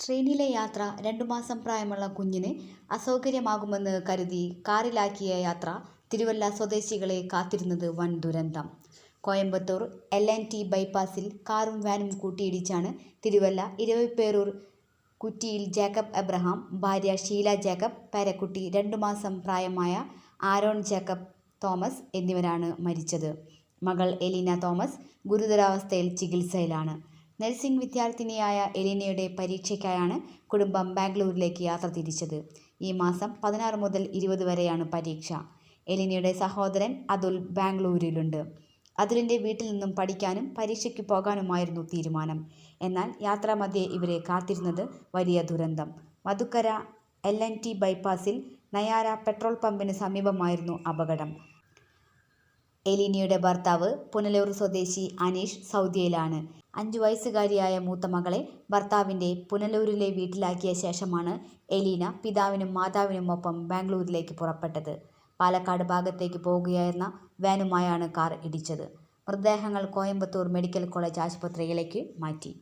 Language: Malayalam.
ട്രെയിനിലെ യാത്ര രണ്ടു മാസം പ്രായമുള്ള കുഞ്ഞിന് അസൗകര്യമാകുമെന്ന് കരുതി കാറിലാക്കിയ യാത്ര തിരുവല്ല സ്വദേശികളെ കാത്തിരുന്നത് വൻ ദുരന്തം. കോയമ്പത്തൂർ എൽ എൻ ടി ബൈപ്പാസിൽ കാറും വാനും കൂട്ടിയിടിച്ചാണ് തിരുവല്ല ഇരവിപ്പേരൂർ കുറ്റിയിൽ ജേക്കബ് എബ്രഹാം ഭാര്യ ഷീല ജേക്കബ് പേരക്കുട്ടി രണ്ടു മാസം പ്രായമായ ആരോൺ ജേക്കബ് തോമസ് എന്നിവരാണ് മരിച്ചത്. മകൾ എലീന തോമസ് ഗുരുതരാവസ്ഥയിൽ ചികിത്സയിലാണ്. നഴ്സിംഗ് വിദ്യാർത്ഥിനിയായ എലീനയുടെ പരീക്ഷയ്ക്കായാണ് കുടുംബം ബാംഗ്ലൂരിലേക്ക് യാത്ര തിരിച്ചത്. ഈ മാസം പതിനാറ് മുതൽ ഇരുപത് വരെയാണ് പരീക്ഷ. എലീനയുടെ സഹോദരൻ അതുൽ ബാംഗ്ലൂരിലുണ്ട്. അതുലിന്റെ വീട്ടിൽ നിന്നും പഠിക്കാനും പരീക്ഷയ്ക്ക് പോകാനുമായിരുന്നു തീരുമാനം. എന്നാൽ യാത്രാമധ്യേ ഇവരെ കാത്തിരുന്നത് വലിയ ദുരന്തം. മധുക്കര എൽ എൻ ടി ബൈപ്പാസിൽ നയാര പെട്രോൾ പമ്പിന് സമീപമായിരുന്നു അപകടം. എലീനയുടെ ഭർത്താവ് പുനലൂർ സ്വദേശി അനീഷ് സൗദിയയിലാണ്. അഞ്ചു വയസ്സുകാരിയായ മൂത്ത മകളെ ഭർത്താവിന്റെ പുനലൂരിലെ വീട്ടിലാക്കിയ ശേഷമാണ് എലീന പിതാവിനും മാതാവിനും ഒപ്പം ബാംഗ്ലൂരിലേക്ക് പുറപ്പെട്ടത്. പാലക്കാട് ഭാഗത്തേക്ക് പോകുകയായിരുന്ന വാനുമായാണ് കാർ ഇടിച്ചത്. മൃതദേഹങ്ങൾ കോയമ്പത്തൂർ മെഡിക്കൽ കോളേജ് ആശുപത്രിയിലേക്ക് മാറ്റി.